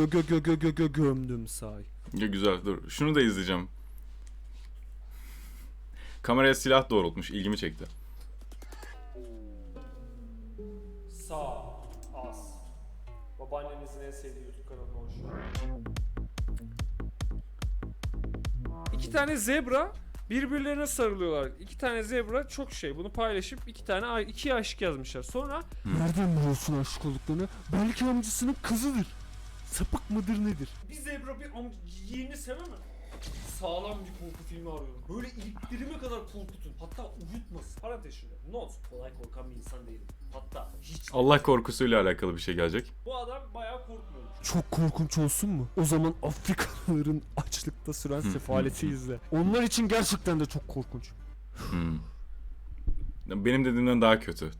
Gö gö gö gö gö gö gömdüm say. Ya güzel dur. Şunu da izleyeceğim. Kameraya silah doğrultmuş. ilgimi çekti. Sağ, az. Babaannenizin en sevdiği YouTube kanalına hoş İki tane zebra birbirlerine sarılıyorlar. İki tane zebra çok şey. Bunu paylaşıp iki tane iki aşık yazmışlar. Sonra nereden biliyorsun aşık olduklarını? Belki amcasının kızıdır. Sapık mıdır nedir? Bir zebra bir amca yeğeni sevemem. Sağlam bir korku filmi arıyorum. Böyle iliklerime kadar korkutun. Hatta uyutmasın. Parantez içinde. Not. Kolay korkan bir insan değilim. Hatta hiç. Allah korkusuyla alakalı bir şey gelecek. Bu adam bayağı korkmuyor. Çok korkunç olsun mu? O zaman Afrikalıların açlıkta süren sefaleti izle. Onlar için gerçekten de çok korkunç. Hmm. Benim dediğimden daha kötü.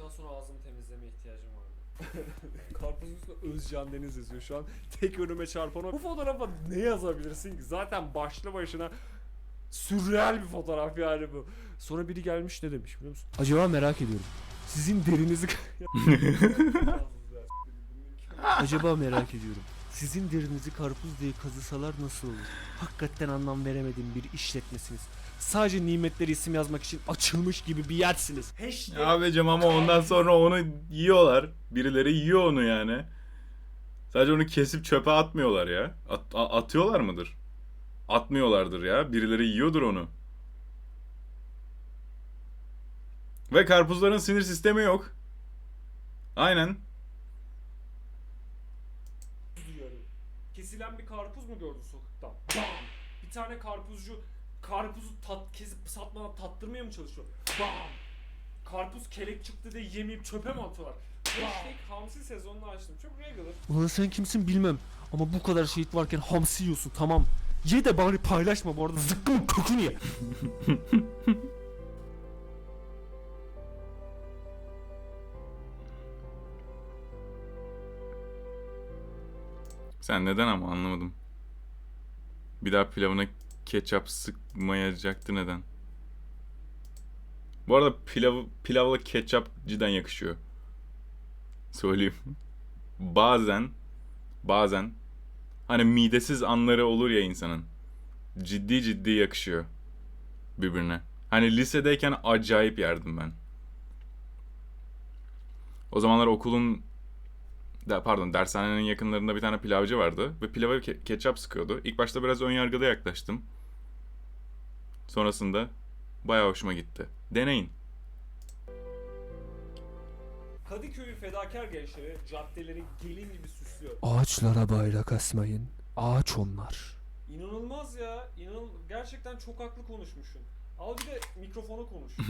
Okuduktan sonra ağzımı temizlemeye ihtiyacım vardı. Karpuzun üstünde Özcan Deniz yazıyor şu an. Tek önüme çarpan o. Bu fotoğrafa ne yazabilirsin ki? Zaten başlı başına sürreal bir fotoğraf yani bu. Sonra biri gelmiş ne demiş biliyor musun? Acaba merak ediyorum. Sizin derinizi... Acaba merak ediyorum. Sizin derinizi karpuz diye kazısalar nasıl olur? Hakikaten anlam veremediğim bir işletmesiniz. Sadece nimetleri isim yazmak için açılmış gibi bir yersiniz. Hashtag Abicim ama ondan sonra onu yiyorlar. Birileri yiyor onu yani. Sadece onu kesip çöpe atmıyorlar ya. At- atıyorlar mıdır? Atmıyorlardır ya. Birileri yiyordur onu. Ve karpuzların sinir sistemi yok. Aynen. Kesilen bir karpuz mu gördün sokakta? Bam! Bir tane karpuzcu karpuzu tat, kesip satmadan tattırmaya mı çalışıyor? Bam! Karpuz kelek çıktı diye yemeyip çöpe mi atıyorlar? Hashtag hamsi sezonunu açtım. Çok regular. Ulan sen kimsin bilmem. Ama bu kadar şehit varken hamsi yiyorsun tamam. Ye de bari paylaşma bu arada zıkkımın kökünü ye. Sen neden ama anlamadım. Bir daha pilavına ketçap sıkmayacaktı neden? Bu arada pilav, pilavla ketçap cidden yakışıyor. Söyleyeyim. Bazen bazen hani midesiz anları olur ya insanın. Ciddi ciddi yakışıyor birbirine. Hani lisedeyken acayip yerdim ben. O zamanlar okulun de, pardon dershanenin yakınlarında bir tane pilavcı vardı ve pilava ke- ketçap sıkıyordu. İlk başta biraz ön yargıda yaklaştım. Sonrasında bayağı hoşuma gitti. Deneyin. Kadıköy'ün fedakar gençleri caddeleri gelin gibi süslüyor. Ağaçlara bayrak asmayın. Ağaç onlar. İnanılmaz ya. İnan gerçekten çok haklı konuşmuşsun. Al bir de mikrofona konuş.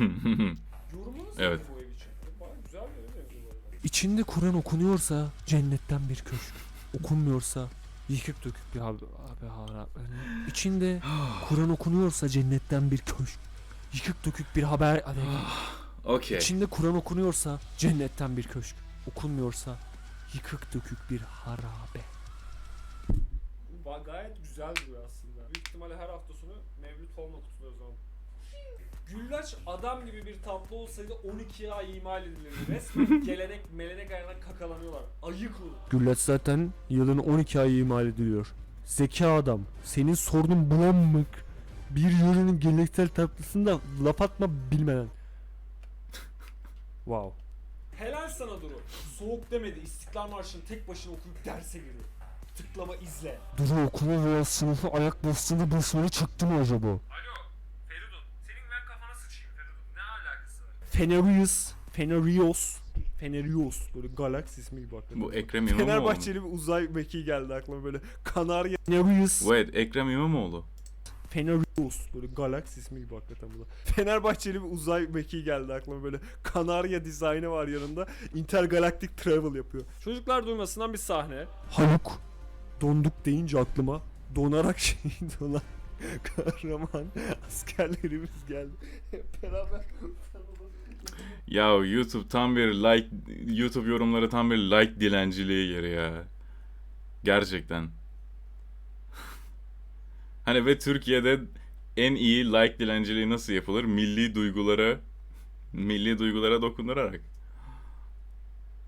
Yorumunuz Evet. bu ev için? Baya güzel bir bu arada. İçinde Kur'an okunuyorsa cennetten bir köşk. Okunmuyorsa yıkık dökük bir abi, abi harap. İçinde Kur'an okunuyorsa cennetten bir köşk. Yıkık dökük bir haber. Okey. İçinde Kur'an okunuyorsa cennetten bir köşk. Okunmuyorsa yıkık dökük bir harabe. Bu gayet güzel duruyor aslında. Büyük ihtimalle her hafta sonu Mevlüt falan okutuluyor o zaman. Güllaç adam gibi bir tatlı olsaydı 12 ay imal edilirdi. Resmen gelenek melenek ayağına kakalanıyorlar. Ayık olun. Güllaç zaten yılın 12 ayı imal ediliyor. Zeki adam. Senin sorunun bulanmak. Bir yörenin geleneksel tatlısında laf atma bilmeden. wow. Helal sana Duru. Soğuk demedi. İstiklal Marşı'nı tek başına okuyup derse giriyor. Tıklama izle. Duru okulu veya sınıfı ayak bastığında basmayı çıktı mı acaba? Alo. Feridun. Senin ben kafana sıçayım Feridun. Ne Fenarius. Fenarios. Fenarios. Böyle galaksi ismi gibi aklıma. Bu Ekrem İmamoğlu. Fenerbahçeli bir uzay mekiği geldi aklıma böyle. Kanarya. Fenarius. Wait, Ekrem İmamoğlu. Fenarios. Böyle galaksi ismi gibi hakikaten bu da. Fenerbahçeli bir uzay mekiği geldi aklıma böyle. Kanarya dizaynı var yanında. Intergalactic Travel yapıyor. Çocuklar duymasından bir sahne. Haluk. Donduk deyince aklıma donarak şehit olan kahraman askerlerimiz geldi. Hep beraber Ya YouTube tam bir like YouTube yorumları tam bir like dilenciliği yeri ya. Gerçekten. hani ve Türkiye'de en iyi like dilenciliği nasıl yapılır? Milli duygulara Milli duygulara dokundurarak.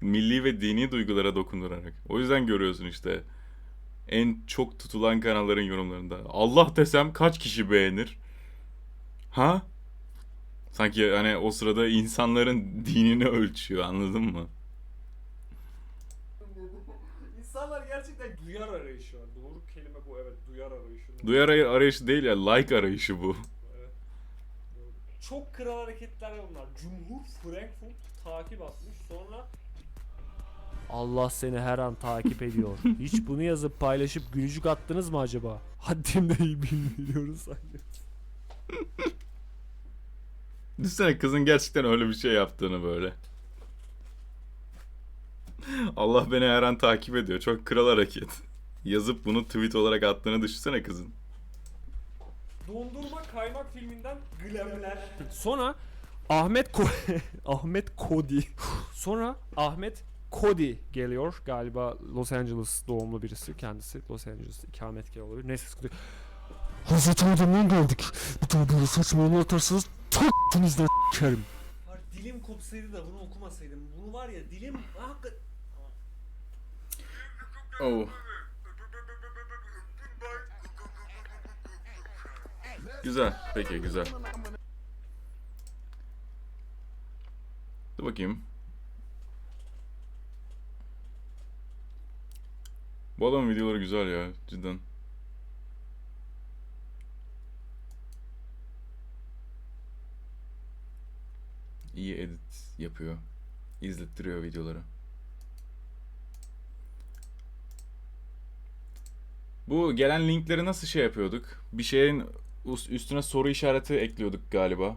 Milli ve dini duygulara dokundurarak. O yüzden görüyorsun işte en çok tutulan kanalların yorumlarında. Allah desem kaç kişi beğenir? Ha? Sanki hani o sırada insanların dinini ölçüyor anladın mı? İnsanlar gerçekten duyar arayışı var. Doğru kelime bu evet duyar arayışı. Duyar aray- arayışı değil ya like arayışı bu. Evet. Çok kral hareketler bunlar. Cumhur Frankfurt takip atmış. Sonra Allah seni her an takip ediyor. Hiç bunu yazıp paylaşıp gülücük attınız mı acaba? Haddimde iyi bilmiyoruz sanki. Düşünsene kızın gerçekten öyle bir şey yaptığını böyle. Allah beni her an takip ediyor. Çok kral hareket. Yazıp bunu tweet olarak attığını düşünsene kızın. dondurma kaymak filminden glamler. Sonra Ahmet Ko- Ahmet Kodi. Sonra Ahmet Cody geliyor. Galiba Los Angeles doğumlu birisi. Kendisi Los Angeles ikametgah olabilir. Neyse. Hazreti Adem'den geldik. Bir daha böyle saçmalama atarsanız tıktınızdan s**kerim. Var, dilim kopsaydı da bunu okumasaydım. Bunu var ya dilim hakikaten Oh. Güzel. Peki güzel. Dur bakayım. Bu adamın videoları güzel ya cidden. İyi edit yapıyor. İzlettiriyor videoları. Bu gelen linkleri nasıl şey yapıyorduk? Bir şeyin üstüne soru işareti ekliyorduk galiba.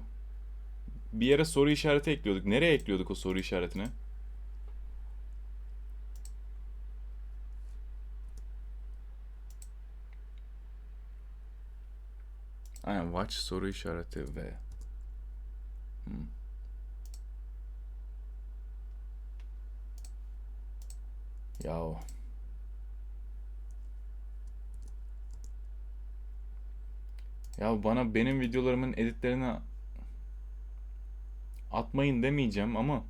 Bir yere soru işareti ekliyorduk. Nereye ekliyorduk o soru işaretini? Aynen watch soru işareti ve Hmm. Yahu. Ya bana benim videolarımın editlerini atmayın demeyeceğim ama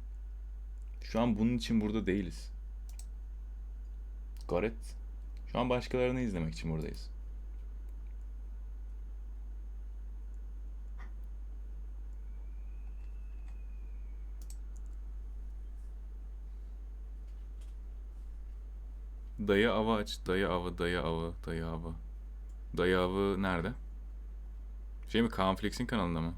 şu an bunun için burada değiliz. Gareth. Şu an başkalarını izlemek için buradayız. Dayı avı aç. Dayı avı, dayı avı, dayı avı. Dayı avı nerede? Şey mi Kaan kanalında mı?